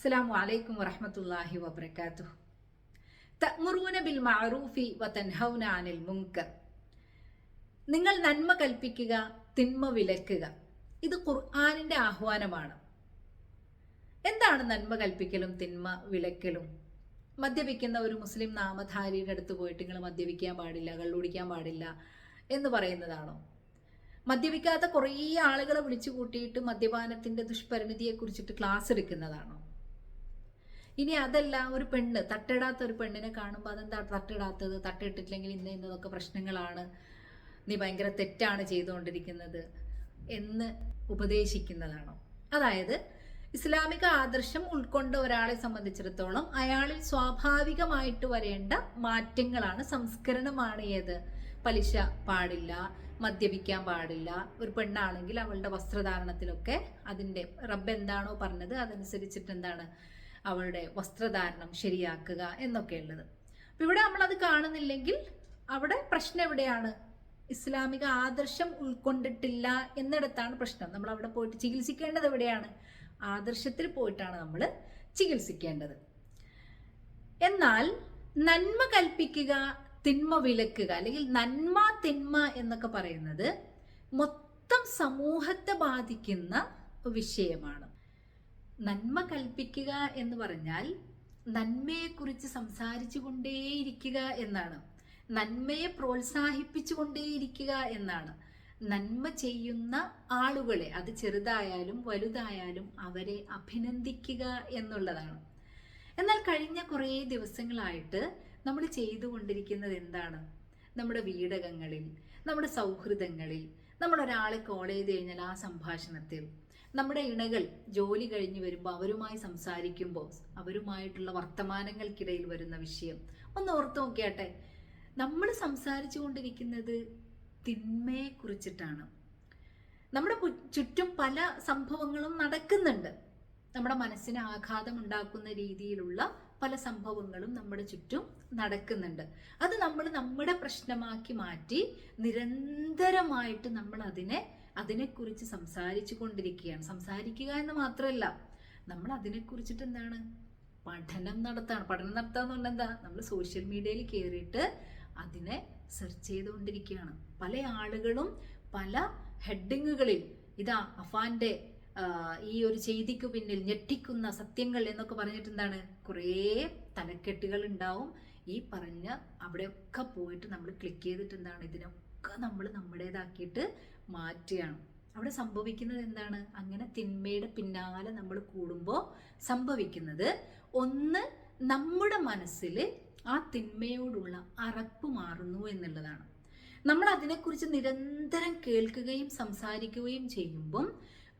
അസ്സലാമു അലൈക്കും വറഹമത്തല്ലാഹി വബറകാതുഹു. തഅ്മുറൂന ബിൽ മഅറൂഫി വതൻഹൗന അനിൽ മുൻകർ. നിങ്ങൾ നന്മ കൽപ്പിക്കുക തിന്മ വിലക്കുക. ഇത് ഖുർആനിന്റെ ആഹ്വാനമാണ്. എന്താണ് നന്മ കൽപ്പിക്കലും തിന്മ വിലക്കലും? മദ്യപിക്കുന്ന ഒരു മുസ്ലിം നാമധാരിയുടെ അടുത്ത് പോയിട്ട് നിങ്ങൾ മദ്യപിക്കാൻ പാടില്ല കള്ളുടിക്കാൻ പാടില്ല എന്ന് പറയുന്നതാണോ? മദ്യപിക്കാത്ത കുറേ ആളുകളെ വിളിച്ചു കൂട്ടിയിട്ട് മദ്യപാനത്തിന്റെ ദുഷ്പരിണിതിയെക്കുറിച്ചിട്ട് ക്ലാസ് എടുക്കുന്നതാണോ? ഇനി അതല്ല ഒരു പെണ്ണ് തട്ടിടാത്ത ഒരു പെണ്ണിനെ കാണുമ്പോൾ അതെന്താ തട്ടിടാത്തത്? തട്ടിട്ടില്ലെങ്കിൽ ഇന്ന ഇന്നതൊക്കെ പ്രശ്നങ്ങളാണ്. നീ ഭയങ്കര തെറ്റാണ് ചെയ്തുകൊണ്ടിരിക്കുന്നത് എന്ന് ഉപദേശിക്കുന്നതാണോ? അതായത് ഇസ്ലാമിക ആദർശം ഉൾക്കൊണ്ട ഒരാളെ സംബന്ധിച്ചിടത്തോളം അയാളിൽ സ്വാഭാവികമായിട്ട് വരേണ്ട മാറ്റങ്ങളാണ് സംസ്കരണമാണ് ഏത്? പലിശ പാടില്ല മദ്യപിക്കാൻ പാടില്ല. ഒരു പെണ്ണാണെങ്കിൽ അവളുടെ വസ്ത്രധാരണത്തിലൊക്കെ അതിന്റെ റബ്ബ് എന്താണോ പറഞ്ഞത് അതനുസരിച്ചിട്ട് എന്താണ് അവളുടെ വസ്ത്രധാരണം ശരിയാക്കുക എന്നൊക്കെ ഉള്ളത് അപ്പം ഇവിടെ നമ്മളത് കാണുന്നില്ലെങ്കിൽ അവിടെ പ്രശ്നം എവിടെയാണ്? ഇസ്ലാമിക ആദർശം ഉൾക്കൊണ്ടിട്ടില്ല എന്നിടത്താണ് പ്രശ്നം. നമ്മൾ അവിടെ പോയിട്ട് ചികിത്സിക്കേണ്ടത് എവിടെയാണ്? ആദർശത്തിൽ പോയിട്ടാണ് നമ്മൾ ചികിത്സിക്കേണ്ടത്. എന്നാൽ നന്മ കൽപ്പിക്കുക തിന്മ വിലക്കുക അല്ലെങ്കിൽ നന്മ തിന്മ എന്നൊക്കെ പറയുന്നത് മൊത്തം സമൂഹത്തെ ബാധിക്കുന്ന വിഷയമാണ്. നന്മ കൽപ്പിക്കുക എന്ന് പറഞ്ഞാൽ നന്മയെക്കുറിച്ച് സംസാരിച്ചു കൊണ്ടേയിരിക്കുക എന്നാണ്. നന്മയെ പ്രോത്സാഹിപ്പിച്ചു കൊണ്ടേയിരിക്കുക എന്നാണ്. നന്മ ചെയ്യുന്ന ആളുകളെ അത് ചെറുതായാലും വലുതായാലും അവരെ അഭിനന്ദിക്കുക എന്നുള്ളതാണ്. എന്നാൽ കഴിഞ്ഞ കുറേ ദിവസങ്ങളായിട്ട് നമ്മൾ ചെയ്തുകൊണ്ടിരിക്കുന്നത് എന്താണ്? നമ്മുടെ വീടകങ്ങളിൽ നമ്മുടെ സൗഹൃദങ്ങളിൽ നമ്മൾ ഒരാളെ കോൾ ചെയ്ത് കഴിഞ്ഞാൽ ആ സംഭാഷണത്തിൽ നമ്മുടെ ഇണകൾ ജോലി കഴിഞ്ഞ് വരുമ്പോൾ അവരുമായി സംസാരിക്കുമ്പോൾ അവരുമായിട്ടുള്ള വർത്തമാനങ്ങൾക്കിടയിൽ വരുന്ന വിഷയം. ഒന്ന് ഓർത്ത് നോക്കിയാട്ടെ. നമ്മൾ സംസാരിച്ചു കൊണ്ടിരിക്കുന്നത് തിന്മയെ കുറിച്ചിട്ടാണ്. നമ്മുടെ ചുറ്റും പല സംഭവങ്ങളും നടക്കുന്നുണ്ട്. നമ്മുടെ മനസ്സിന് ആഘാതം ഉണ്ടാക്കുന്ന രീതിയിലുള്ള പല സംഭവങ്ങളും നമ്മുടെ ചുറ്റും നടക്കുന്നുണ്ട്. അത് നമ്മൾ നമ്മുടെ പ്രശ്നമാക്കി മാറ്റി നിരന്തരമായിട്ട് നമ്മൾ അതിനെ അതിനെക്കുറിച്ച് സംസാരിച്ചു കൊണ്ടിരിക്കുകയാണ് സംസാരിക്കുക എന്ന് മാത്രമല്ല നമ്മൾ അതിനെക്കുറിച്ചിട്ട് എന്താണ്? പഠനം നടത്താണ്. പഠനം നടത്തുക എന്ന് പറഞ്ഞാൽ എന്താ? നമ്മൾ സോഷ്യൽ മീഡിയയിൽ കയറിയിട്ട് അതിനെ സെർച്ച് ചെയ്തുകൊണ്ടിരിക്കുകയാണ്. പല ആളുകളും പല ഹെഡിങ്ങുകളിൽ ഇതാ അഫാന്റെ ഈ ഒരു ചെയ്തിക്ക് പിന്നിൽ ഞെട്ടിക്കുന്ന സത്യങ്ങൾ എന്നൊക്കെ പറഞ്ഞിട്ട് എന്താണ്? കുറേ തലക്കെട്ടുകൾ ഉണ്ടാവും. ഈ പറഞ്ഞ അവിടെയൊക്കെ പോയിട്ട് നമ്മൾ ക്ലിക്ക് ചെയ്തിട്ട് എന്താണ്? ഇതിനൊക്കെ നമ്മൾ നമ്മുടേതാക്കിയിട്ട് മാറ്റുകയാണ്. അവിടെ സംഭവിക്കുന്നത് എന്താണ്? അങ്ങനെ തിന്മയുടെ പിന്നാലെ നമ്മൾ കൂടുമ്പോൾ സംഭവിക്കുന്നത് ഒന്ന് നമ്മുടെ മനസ്സിൽ ആ തിന്മയോടുള്ള അറപ്പ് മാറുന്നു എന്നുള്ളതാണ്. നമ്മൾ അതിനെക്കുറിച്ച് നിരന്തരം കേൾക്കുകയും സംസാരിക്കുകയും ചെയ്യുമ്പം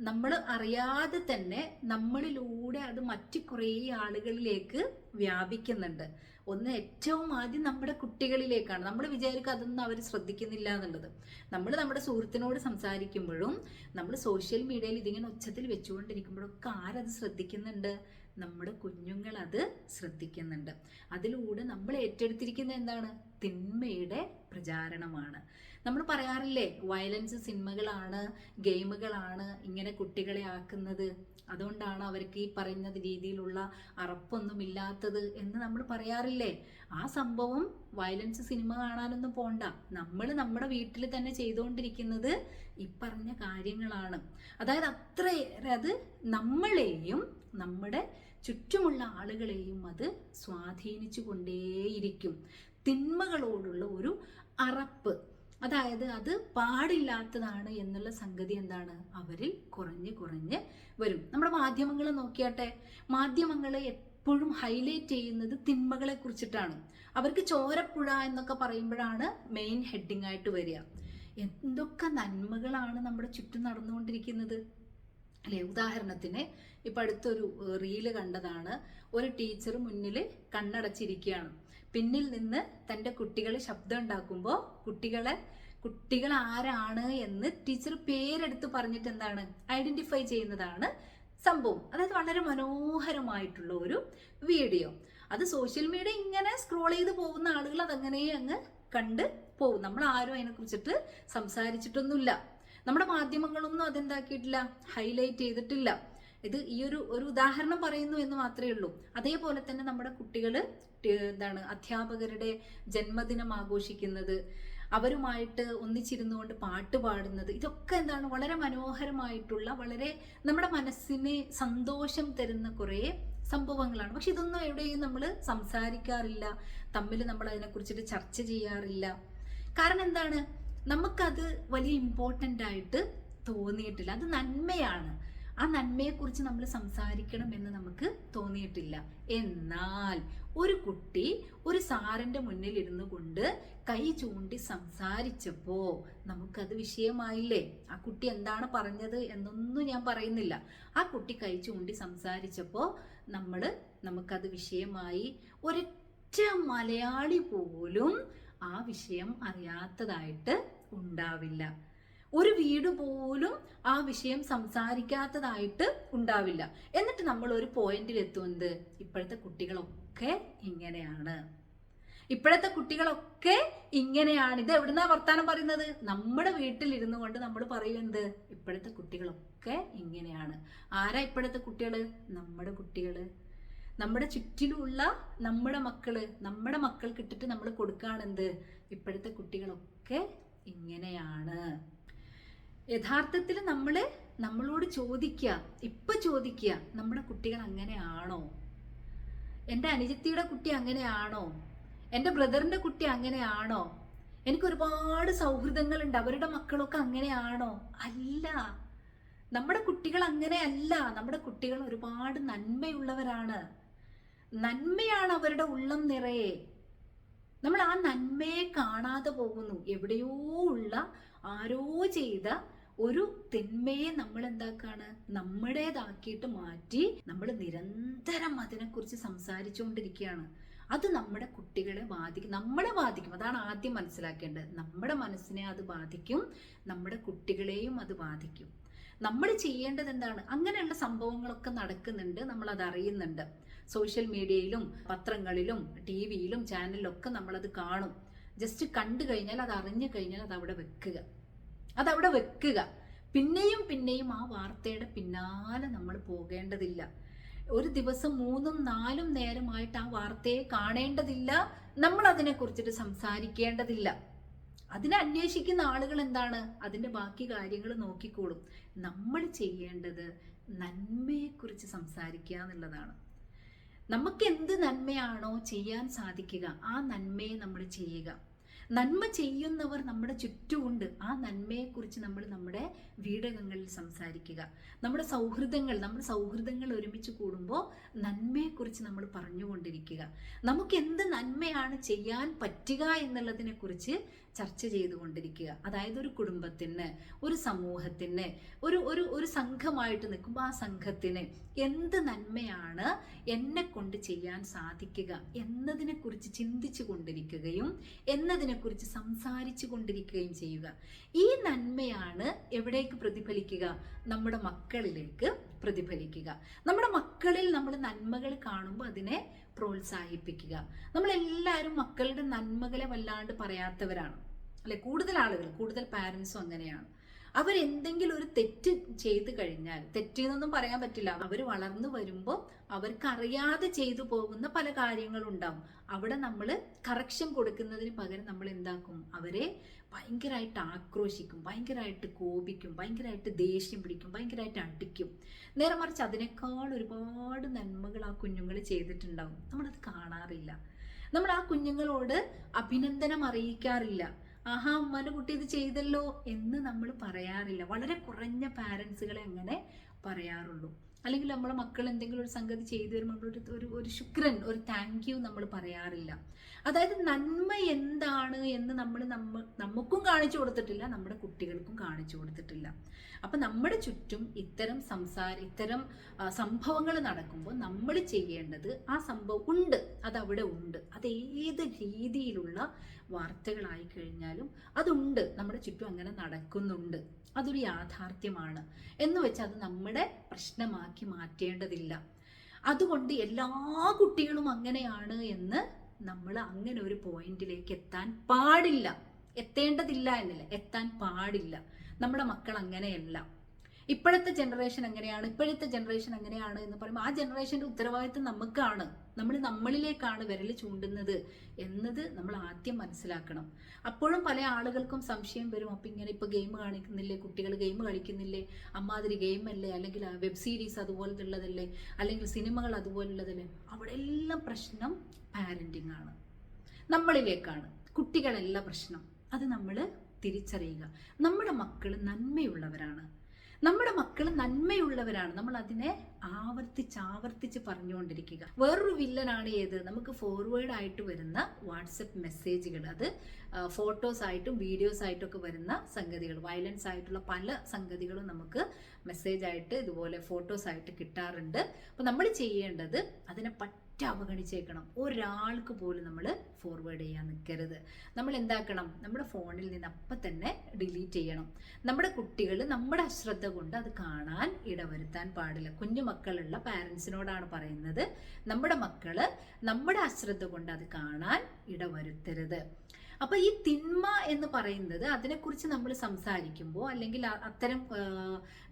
നമ്മൾ അറിയാതെ തന്നെ നമ്മളിലൂടെ അത് മറ്റു കുറേ ആളുകളിലേക്ക് വ്യാപിക്കുന്നുണ്ട്. ഒന്ന് ഏറ്റവും ആദ്യം നമ്മുടെ കുട്ടികളിലേക്കാണ്. നമ്മൾ വിചാരിക്കും അതൊന്നും അവർ ശ്രദ്ധിക്കുന്നില്ല എന്നുള്ളത്. നമ്മൾ നമ്മുടെ സുഹൃത്തിനോട് സംസാരിക്കുമ്പോഴും നമ്മൾ സോഷ്യൽ മീഡിയയിൽ ഇതിങ്ങനെ ഉച്ചത്തിൽ വെച്ചുകൊണ്ടിരിക്കുമ്പോഴൊക്കെ ആരത് ശ്രദ്ധിക്കുന്നുണ്ട്? നമ്മുടെ കുഞ്ഞുങ്ങൾ അത് ശ്രദ്ധിക്കുന്നുണ്ട്. അതിലൂടെ നമ്മൾ ഏറ്റെടുത്തിരിക്കുന്ന എന്താണ്? തിന്മയുടെ പ്രചാരണമാണ്. നമ്മൾ പറയാറില്ലേ വയലൻസ് സിനിമകളാണ് ഗെയിമുകളാണ് ഇങ്ങനെ കുട്ടികളെ ആക്കുന്നത്. അതുകൊണ്ടാണ് അവർക്ക് ഈ പറയുന്ന രീതിയിലുള്ള അറപ്പൊന്നുമില്ലാത്തത് എന്ന് നമ്മൾ പറയാറില്ലേ? ആ സംഭവം വയലൻസ് സിനിമ കാണാനൊന്നും പോണ്ട. നമ്മൾ നമ്മുടെ വീട്ടിൽ തന്നെ ചെയ്തുകൊണ്ടിരിക്കുന്നത് ഈ പറഞ്ഞ കാര്യങ്ങളാണ്. അതായത് അത്രയേറെ അത് നമ്മളെയും നമ്മുടെ ചുറ്റുമുള്ള ആളുകളെയും അത് സ്വാധീനിച്ചു കൊണ്ടേയിരിക്കും തിന്മകളോടുള്ള ഒരു അറപ്പ്. അതായത് അത് പാടില്ലാത്തതാണ് എന്നുള്ള സംഗതി എന്താണ്? അവരിൽ കുറഞ്ഞ് കുറഞ്ഞ് വരും. നമ്മുടെ മാധ്യമങ്ങൾ നോക്കിയാട്ടെ മാധ്യമങ്ങൾ എപ്പോഴും ഹൈലൈറ്റ് ചെയ്യുന്നത് തിന്മകളെ കുറിച്ചിട്ടാണ്. അവർക്ക് ചോരപ്പുഴ എന്നൊക്കെ പറയുമ്പോഴാണ് മെയിൻ ഹെഡിങ് ആയിട്ട് വരിക. എന്തൊക്കെ നന്മകളാണ് നമ്മുടെ ചുറ്റും നടന്നുകൊണ്ടിരിക്കുന്നത്? അല്ലെ? ഉദാഹരണത്തിന് ഇപ്പം അടുത്തൊരു റീൽ കണ്ടതാണ്. ഒരു ടീച്ചർ മുന്നിൽ കണ്ണടച്ചിരിക്കുകയാണ്. പിന്നിൽ നിന്ന് തന്റെ കുട്ടികൾ ശബ്ദം ഉണ്ടാക്കുമ്പോൾ കുട്ടികളെ കുട്ടികൾ ആരാണ് എന്ന് ടീച്ചർ പേരെടുത്ത് പറഞ്ഞിട്ട് എന്താണ്? ഐഡന്റിഫൈ ചെയ്യുന്നതാണ് സംഭവം. അതായത് വളരെ മനോഹരമായിട്ടുള്ള ഒരു വീഡിയോ. അത് സോഷ്യൽ മീഡിയ ഇങ്ങനെ സ്ക്രോൾ ചെയ്ത് പോകുന്ന ആളുകൾ അതങ്ങനെ അങ്ങ് കണ്ട് പോകും. നമ്മൾ ആരും അതിനെ കുറിച്ചിട്ട് സംസാരിച്ചിട്ടൊന്നുമില്ല. നമ്മുടെ മാധ്യമങ്ങളൊന്നും അതെന്താക്കിയിട്ടില്ല? ഹൈലൈറ്റ് ചെയ്തിട്ടില്ല. ഇത് ഈ ഒരു ഒരു ഉദാഹരണം പറയുന്നു എന്ന് മാത്രമേ ഉള്ളൂ. അതേപോലെ തന്നെ നമ്മുടെ കുട്ടികൾ എന്താണ് അധ്യാപകരുടെ ജന്മദിനം ആഘോഷിക്കുന്നത് അവരുമായിട്ട് ഒന്നിച്ചിരുന്നുകൊണ്ട് പാട്ട് പാടുന്നത് ഇതൊക്കെ എന്താണ് വളരെ മനോഹരമായിട്ടുള്ള വളരെ നമ്മുടെ മനസ്സിന് സന്തോഷം തരുന്ന കുറേ സംഭവങ്ങളാണ്. പക്ഷെ ഇതൊന്നും എവിടെയും നമ്മൾ സംസാരിക്കാറില്ല തമ്മിൽ നമ്മൾ അതിനെക്കുറിച്ചിട്ട് ചർച്ച ചെയ്യാറില്ല. കാരണം എന്താണ്? നമുക്കത് വലിയ ഇമ്പോർട്ടന്റ് ആയിട്ട് തോന്നിയിട്ടില്ല. അത് നന്മയാണ്. ആ നന്മയെക്കുറിച്ച് നമ്മൾ സംസാരിക്കണം എന്ന് നമുക്ക് തോന്നിയിട്ടില്ല. എന്നാൽ ഒരു കുട്ടി ഒരു സാറിന്റെ മുന്നിൽ ഇരുന്നു കൊണ്ട് കൈ ചൂണ്ടി സംസാരിച്ചപ്പോ നമുക്കത് വിഷയമായില്ലേ? ആ കുട്ടി എന്താണ് പറഞ്ഞത് എന്നൊന്നും ഞാൻ പറയുന്നില്ല. ആ കുട്ടി കൈ ചൂണ്ടി സംസാരിച്ചപ്പോ നമ്മൾ നമുക്കത് വിഷയമായി. ഒരൊറ്റ മലയാളി പോലും ആ വിഷയം അറിയാത്തതായിട്ട് ഉണ്ടാവില്ല. ഒരു വീട് പോലും ആ വിഷയം സംസാരിക്കാത്തതായിട്ട് ഉണ്ടാവില്ല. എന്നിട്ട് നമ്മൾ ഒരു പോയിന്റിൽ എത്തുന്നത് ഇപ്പോഴത്തെ കുട്ടികളൊക്കെ ഇങ്ങനെയാണ്. ഇപ്പോഴത്തെ കുട്ടികളൊക്കെ ഇങ്ങനെയാണ്. ഇത് എവിടുന്നാ വർത്താനം പറയുന്നത്? നമ്മുടെ വീട്ടിൽ ഇരുന്നു കൊണ്ട് നമ്മൾ പറയുന്നത് ഇപ്പോഴത്തെ കുട്ടികളൊക്കെ ഇങ്ങനെയാണ്. ആരാ ഇപ്പോഴത്തെ കുട്ടികൾ? നമ്മുടെ കുട്ടികൾ. നമ്മുടെ ചുറ്റിലുള്ള നമ്മുടെ മക്കൾ. നമ്മുടെ മക്കൾക്ക് ഇട്ടിട്ട് നമ്മൾ കൊടുക്കുകയാണെന്ത് ഇപ്പോഴത്തെ കുട്ടികളൊക്കെ ഇങ്ങനെയാണ്. യഥാർത്ഥത്തിൽ നമ്മൾ നമ്മളോട് ചോദിക്കുക ഇപ്പൊ ചോദിക്കുക നമ്മുടെ കുട്ടികൾ അങ്ങനെയാണോ? എന്റെ അനുജത്തിയുടെ കുട്ടി അങ്ങനെയാണോ? എന്റെ ബ്രദറിന്റെ കുട്ടി അങ്ങനെയാണോ? എനിക്ക് ഒരുപാട് സൗഹൃദങ്ങളുണ്ട് അവരുടെ മക്കളൊക്കെ അങ്ങനെയാണോ? അല്ല. നമ്മുടെ കുട്ടികൾ അങ്ങനെയല്ല. നമ്മുടെ കുട്ടികൾ ഒരുപാട് നന്മയുള്ളവരാണ്. നന്മയാണ് അവരുടെ ഉള്ളം നിറയെ. നമ്മൾ ആ നന്മയെ കാണാതെ പോകുന്നു. എവിടെയോ ഉള്ള ആരോ ചെയ്ത ഒരു തിന്മയെ നമ്മൾ എന്താക്കാണ് നമ്മുടേതാക്കിയിട്ട് മാറ്റി നമ്മൾ നിരന്തരം അതിനെക്കുറിച്ച് സംസാരിച്ചുകൊണ്ടിരിക്കുകയാണ് അത് നമ്മുടെ കുട്ടികളെ ബാധിക്കും. നമ്മളെ ബാധിക്കും. അതാണ് ആദ്യം മനസ്സിലാക്കേണ്ടത്. നമ്മുടെ മനസ്സിനെ അത് ബാധിക്കും. നമ്മുടെ കുട്ടികളെയും അത് ബാധിക്കും. നമ്മൾ ചെയ്യേണ്ടത് എന്താണ് അങ്ങനെയുള്ള സംഭവങ്ങളൊക്കെ നടക്കുന്നുണ്ട്. നമ്മൾ അത് അറിയുന്നുണ്ട് സോഷ്യൽ മീഡിയയിലും പത്രങ്ങളിലും ടി വിയിലും ചാനലിലും ഒക്കെ നമ്മളത് കാണും. ജസ്റ്റ് കണ്ടു കഴിഞ്ഞാൽ അത് അറിഞ്ഞു കഴിഞ്ഞാൽ അത് അവിടെ വെക്കുക. അതവിടെ വെക്കുക. പിന്നെയും പിന്നെയും ആ വാർത്തയുടെ പിന്നാലെ നമ്മൾ പോകേണ്ടതില്ല. ഒരു ദിവസം മൂന്നും നാലും നേരമായിട്ട് ആ വാർത്തയെ കാണേണ്ടതില്ല. നമ്മൾ അതിനെ കുറിച്ചിട്ട് സംസാരിക്കേണ്ടതില്ല. അതിനെ അന്വേഷിക്കുന്ന ആളുകൾ എന്താണ്? അതിന്റെ ബാക്കി കാര്യങ്ങൾ നോക്കിക്കോളും. നമ്മൾ ചെയ്യേണ്ടത് നന്മയെക്കുറിച്ച് സംസാരിക്കുക എന്നുള്ളതാണ്. നമുക്ക് എന്ത് നന്മയാണോ ചെയ്യാൻ സാധിക്കുക ആ നന്മയെ നമ്മൾ ചെയ്യുക. നന്മ ചെയ്യുന്നവർ നമ്മുടെ ചുറ്റുമുണ്ട്. ആ നന്മയെക്കുറിച്ച് നമ്മൾ നമ്മുടെ വീടകങ്ങളിൽ സംസാരിക്കുക. നമ്മുടെ സൗഹൃദങ്ങൾ നമ്മുടെ സൗഹൃദങ്ങൾ ഒരുമിച്ച് കൂടുമ്പോൾ നന്മയെക്കുറിച്ച് നമ്മൾ പറഞ്ഞുകൊണ്ടിരിക്കുക. നമുക്ക് എന്ത് നന്മയാണ് ചെയ്യാൻ പറ്റുക എന്നുള്ളതിനെ കുറിച്ച് ചർച്ച ചെയ്തുകൊണ്ടിരിക്കുക. അതായത് ഒരു കുടുംബത്തിന് ഒരു സമൂഹത്തിന് ഒരു ഒരു ഒരു സംഘമായിട്ട് നിൽക്കുമ്പോൾ ആ സംഘത്തിന് എന്ത് നന്മയാണ് എന്നെ കൊണ്ട് ചെയ്യാൻ സാധിക്കുക എന്നതിനെക്കുറിച്ച് ചിന്തിച്ചു കൊണ്ടിരിക്കുകയും എന്നതിനെക്കുറിച്ച് സംസാരിച്ചു കൊണ്ടിരിക്കുകയും ചെയ്യുക. ഈ നന്മയാണ് എവിടേക്ക് പ്രതിഫലിക്കുക? നമ്മുടെ മക്കളിലേക്ക് പ്രതിഫലിക്കുക. നമ്മുടെ മക്കളിൽ നമ്മൾ നന്മകൾ കാണുമ്പോൾ അതിനെ പ്രോത്സാഹിപ്പിക്കുക. നമ്മളെല്ലാവരും മക്കളുടെ നന്മകളെ വല്ലാണ്ട് പറയാത്തവരാണ്. അല്ലെ കൂടുതൽ ആളുകൾ കൂടുതൽ പാരൻസും അങ്ങനെയാണ്. അവരെന്തെങ്കിലും ഒരു തെറ്റ് ചെയ്തു കഴിഞ്ഞാൽ തെറ്റെന്നൊന്നും പറയാൻ പറ്റില്ല. അവർ വളർന്നു വരുമ്പോൾ അവർക്കറിയാതെ ചെയ്തു പോകുന്ന പല കാര്യങ്ങളും ഉണ്ടാവും അവിടെ നമ്മൾ കറക്ഷൻ കൊടുക്കുന്നതിന് പകരം നമ്മൾ എന്താക്കും? അവരെ ഭയങ്കരമായിട്ട് ആക്രോശിക്കും ഭയങ്കരമായിട്ട് കോപിക്കും ഭയങ്കരമായിട്ട് ദേഷ്യം പിടിക്കും ഭയങ്കരമായിട്ട് അടിക്കും. നേരെ മറിച്ച് അതിനേക്കാൾ ഒരുപാട് നന്മകൾ ആ കുഞ്ഞുങ്ങൾ ചെയ്തിട്ടുണ്ടാവും. നമ്മളത് കാണാറില്ല. നമ്മൾ ആ കുഞ്ഞുങ്ങളോട് അഭിനന്ദനം അറിയിക്കാറില്ല. ആഹാ അമ്മന്റെ കുട്ടി ഇത് ചെയ്തല്ലോ എന്ന് നമ്മൾ പറയാറില്ല. വളരെ കുറഞ്ഞ പാരൻസുകളെ അങ്ങനെ പറയാറുള്ളൂ. അല്ലെങ്കിൽ നമ്മളെ മക്കൾ എന്തെങ്കിലും ഒരു സംഗതി ചെയ്തു വരുമ്പോൾ ഒരു ഒരു ഒരു ശുക്രൻ ഒരു താങ്ക് യു നമ്മൾ പറയാറില്ല. അതായത് നന്മ എന്താണ് എന്ന് നമ്മൾ നമ്മ നമുക്കും കാണിച്ചു കൊടുത്തിട്ടില്ല നമ്മുടെ കുട്ടികൾക്കും കാണിച്ചു കൊടുത്തിട്ടില്ല. അപ്പം നമ്മുടെ ചുറ്റും ഇത്തരം സംസാര ഇത്തരം സംഭവങ്ങൾ നടക്കുമ്പോൾ നമ്മൾ ചെയ്യേണ്ടത് ആ സംഭവം ഉണ്ട് അതവിടെ ഉണ്ട്. അത് ഏത് രീതിയിലുള്ള വാർത്തകളായി കഴിഞ്ഞാലും അതുണ്ട് നമ്മുടെ ചുറ്റും അങ്ങനെ നടക്കുന്നുണ്ട്. അതൊരു യാഥാർത്ഥ്യമാണ്. എന്ന് വെച്ചാൽ അത് നമ്മുടെ പ്രശ്നമാക്കി മാറ്റേണ്ടതില്ല. അതുകൊണ്ട് എല്ലാ കുട്ടികളും അങ്ങനെയാണ് എന്ന് നമ്മൾ അങ്ങനെ ഒരു പോയിന്റിലേക്ക് എത്താൻ പാടില്ല. എത്തേണ്ടതില്ല എന്നല്ല. എത്താൻ പാടില്ല. നമ്മുടെ മക്കൾ അങ്ങനെയല്ല. ഇപ്പോഴത്തെ ജനറേഷൻ എങ്ങനെയാണ്? ഇപ്പോഴത്തെ ജനറേഷൻ എങ്ങനെയാണ് എന്ന് പറയുമ്പോൾ ആ ജനറേഷന്റെ ഉത്തരവാദിത്വം നമുക്കാണ്. നമ്മൾ നമ്മളിലേക്കാണ് വിരൽ ചൂണ്ടുന്നത് എന്നത് നമ്മൾ ആദ്യം മനസ്സിലാക്കണം. അപ്പോഴും പല ആളുകൾക്കും സംശയം വരും. അപ്പം ഇങ്ങനെ ഇപ്പോൾ ഗെയിം കാണിക്കുന്നില്ലേ? കുട്ടികൾ ഗെയിം കളിക്കുന്നില്ലേ? അമ്മാതിരി ഗെയിമല്ലേ അല്ലെങ്കിൽ വെബ് സീരീസ് അതുപോലത്തുള്ളതല്ലേ? അല്ലെങ്കിൽ സിനിമകൾ അതുപോലുള്ളതല്ലേ അവിടെ എല്ലാം പ്രശ്നം പാരന്റിങ് ആണ്. നമ്മളിലേക്കാണ്. കുട്ടികളല്ല പ്രശ്നം. അത് നമ്മൾ തിരിച്ചറിയുക. നമ്മുടെ മക്കൾ നന്മയുള്ളവരാണ്. നമ്മുടെ മക്കൾ നന്മയുള്ളവരാണ്. നമ്മൾ അതിനെ ആവർത്തിച്ച് ആവർത്തിച്ച് പറഞ്ഞുകൊണ്ടിരിക്കുക. വേറൊരു വില്ലനാണ് ഏത്? നമുക്ക് ഫോർവേഡ് ആയിട്ട് വരുന്ന വാട്സപ്പ് മെസ്സേജുകൾ. അത് ഫോട്ടോസ് ആയിട്ടും വീഡിയോസ് ആയിട്ടും ഒക്കെ വരുന്ന സംഗതികൾ. വയലൻസ് ആയിട്ടുള്ള പല സംഗതികളും നമുക്ക് മെസ്സേജ് ആയിട്ട് ഇതുപോലെ ഫോട്ടോസ് ആയിട്ട് കിട്ടാറുണ്ട്. അപ്പോൾ നമ്മൾ ചെയ്യേണ്ടത് അതിനെ പറ്റ അവഗണിച്ചേക്കണം. ഒരാൾക്ക് പോലും നമ്മൾ ഫോർവേഡ് ചെയ്യാൻ നിൽക്കരുത് നമ്മൾ എന്താക്കണം നമ്മുടെ ഫോണിൽ നിന്ന് അപ്പം തന്നെ ഡിലീറ്റ് ചെയ്യണം. നമ്മുടെ കുട്ടികൾ നമ്മുടെ അശ്രദ്ധ കൊണ്ട് അത് കാണാൻ ഇടവരുത്താൻ പാടില്ല. കുഞ്ഞു മക്കളുള്ള പാരൻസിനോടാണ് പറയുന്നത്. നമ്മുടെ മക്കൾ നമ്മുടെ അശ്രദ്ധ കൊണ്ട് അത് കാണാൻ ഇടവരുത്തരുത്. അപ്പൊ ഈ തിന്മ എന്ന് പറയുന്നത് അതിനെക്കുറിച്ച് നമ്മൾ സംസാരിക്കുമ്പോൾ അല്ലെങ്കിൽ അത്തരം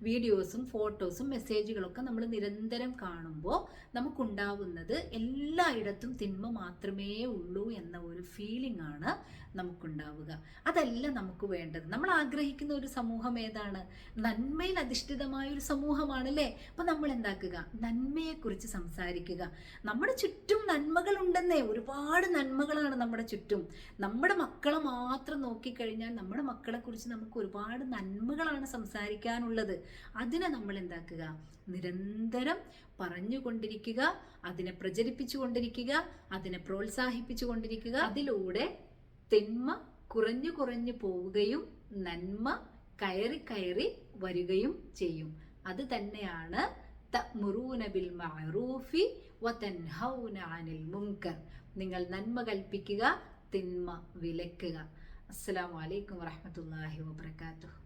വീഡിയോസും ഫോട്ടോസും മെസ്സേജുകളൊക്കെ നമ്മൾ നിരന്തരം കാണുമ്പോൾ നമുക്കുണ്ടാവുന്നത് എല്ലായിടത്തും തിന്മ മാത്രമേ ഉള്ളൂ എന്ന ഒരു ഫീലിംഗ് ആണ് നമുക്കുണ്ടാവുക. അതല്ല നമുക്ക് വേണ്ടത്. നമ്മൾ ആഗ്രഹിക്കുന്ന ഒരു സമൂഹം ഏതാണ്? നന്മയിൽ അധിഷ്ഠിതമായ ഒരു സമൂഹമാണല്ലേ? അപ്പൊ നമ്മൾ എന്താക്കുക? നന്മയെക്കുറിച്ച് സംസാരിക്കുക. നമ്മുടെ ചുറ്റും നന്മകൾ ഉണ്ടെന്നേ ഒരുപാട് നന്മകളാണ് നമ്മുടെ ചുറ്റും. നമ്മുടെ മക്കളെ മാത്രം നോക്കിക്കഴിഞ്ഞാൽ നമ്മുടെ മക്കളെ കുറിച്ച് നമുക്ക് ഒരുപാട് നന്മകളാണ് സംസാരിക്കാനുള്ളത്. അതിനെ നമ്മൾ എന്താക്കുക? നിരന്തരം പറഞ്ഞുകൊണ്ടിരിക്കുക അതിനെ പ്രചരിപ്പിച്ചു കൊണ്ടിരിക്കുക അതിനെ പ്രോത്സാഹിപ്പിച്ചു കൊണ്ടിരിക്കുക. അതിലൂടെ തിന്മ കുറഞ്ഞു കുറഞ്ഞു പോവുകയും നന്മ കയറി കയറി വരികയും ചെയ്യും. അത് തന്നെയാണ് ബിൽ മഅറൂഫി വതൻഹൗന അനിൽ നിങ്ങൾ നന്മ കൽപ്പിക്കുക തിന്മ വിലക്കുക. അസ്സലാമു അലൈക്കും വാഹമത്തല്ലാഹി വബറകാതുഹു.